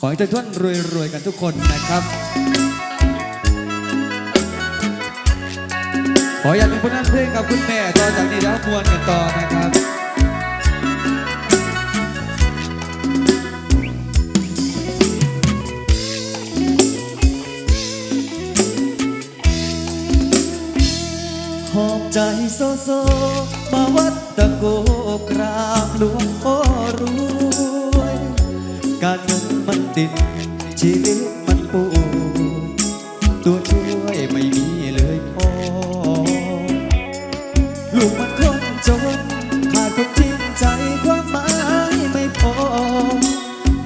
ขอให้ทุกท่านรวยๆกันทุกคนนะครับ ขออยากเป็นผู้นำเพลงกับคุณแม่ต่อจากนี้แล้วมวนกันต่อนะครับหอบใจโซโซมาวัดตะโกกราบหลวง ติดชีวิตมันปูตัวช่วยไม่มีเลยพอ ลูกมันคนจนขาดคนจริงใจความหมายไม่พอ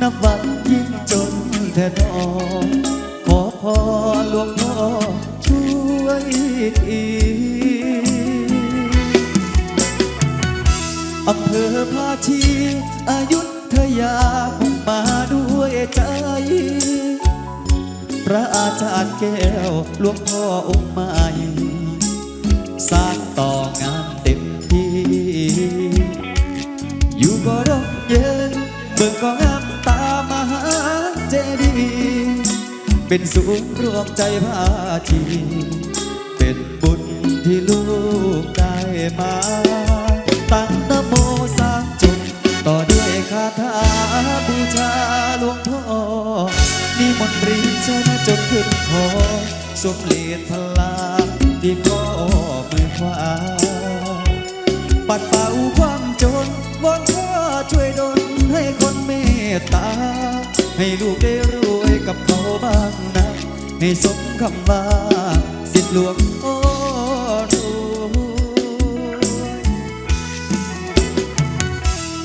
นับวันยิ่งจนแท้นอขอพอหลวงพ่อช่วยทีอำเภอภาชีอายุ ใจ พระอาจารย์แก้วหลวงพ่อองค์ใหม่สร้างต่องานเต็มที่ อยู่ก็ร่มเย็นเบิ่งก็งามตามหาเจดีย์เป็นศูนย์รวมใจพาทีเป็นบุญที่ลูกได้มาตั้งนะ นต์ปรีชนจนขึ้นคอสมเลียพลาที่ข้อมือขวาปัดเป่าความจนวอนพ่อช่วยดลให้คนเมตตา ให้ลูกได้รวยกับเขาบ้างนะ ให้สมคำว่า สิทธิหลวงพ่อรวย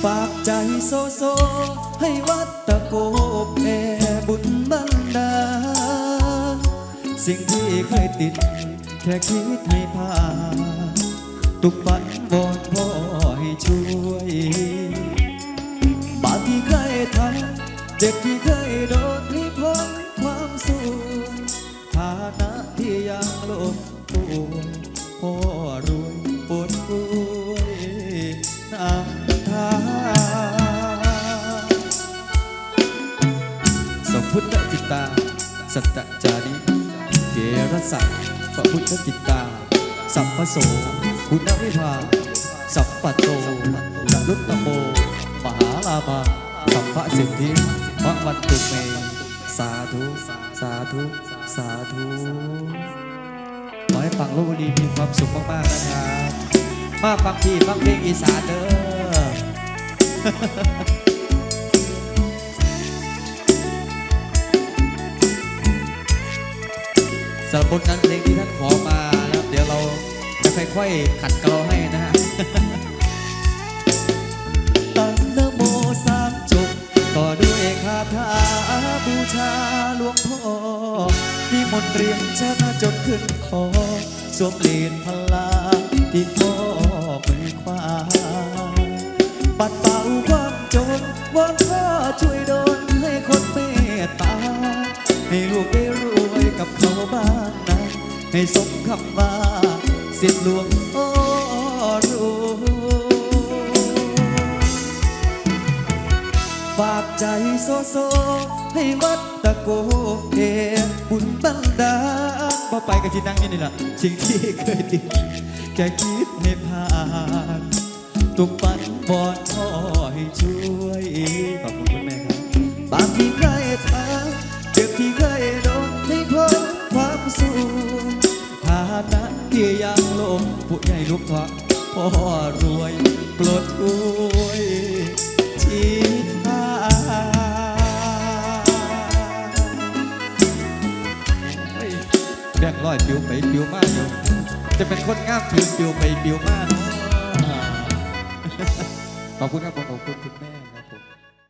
ฝากใจโซโซ ให้วัดตะโกแผ่ สิ่งที่เคยติด แค่คิดให้ผ่าทุกฝันวอนพ่อให้ช่วยบาปที่เคยทำเจ็บที่เคยโดนให้พ้นความสูญฐานะที่ยังลภป่วยพ่อรวยปวดป่วยน้ำตาสมพุทธจิตตา สัจจานิ เกรสัพพระพุทธจิตตา สัพพโสคุณวิภา สัพพโตนรุตตโม มหาลาภาสัพพสิทธิพระวันตุเม สาธุ สาธุ สาธุ ขอให้ฟังลูกดีมีความสุขมากๆนะครับ มาฟังพี่ฟังเพลงอีสานเด้อ สำหรับบทนั้นเพลงที่ท่านขอมานะครับ เดี๋ยวเราจะค่อยๆขัดเกลาให้นะฮะตั้งนโมสามจบต่อด้วยคาถาบูชาหลวงพ่อนิมนต์เรียนชนะจนขึ้นคอสวมเหรียญพลาที่พ่อมือขวาปัดเป่าความจนวอนพ่อช่วยดลให้คนเมตตาให้ลูกไให้สมคำว่าสิทธิหลวงพ่อรวยฝากใจโซโซ ให้วัดตะโกเอบุญบันดาบ่ไปกับที่นั่งอยู่นี่ล่ะสิ่งที่เคยติดแค่คิดให้ผ่านทุกฝันบอนพ่อให้ช่วยขอบคุณคุณแม่ครับบางที่เคยทำเจ็บที่เคยโดนให้พ้นความสูญฐานะ ที่ยังลงผู้ใหญ่ลูกทอพ่อรวยโปรดช่วยชีทางเฮ้ยแบ่งร้อยปิวไปปิวมากอยู่จะเป็นคนงามปิวปิวไปปิวมากเนาะขอบคุณครับผมขอบคุณคุณแม่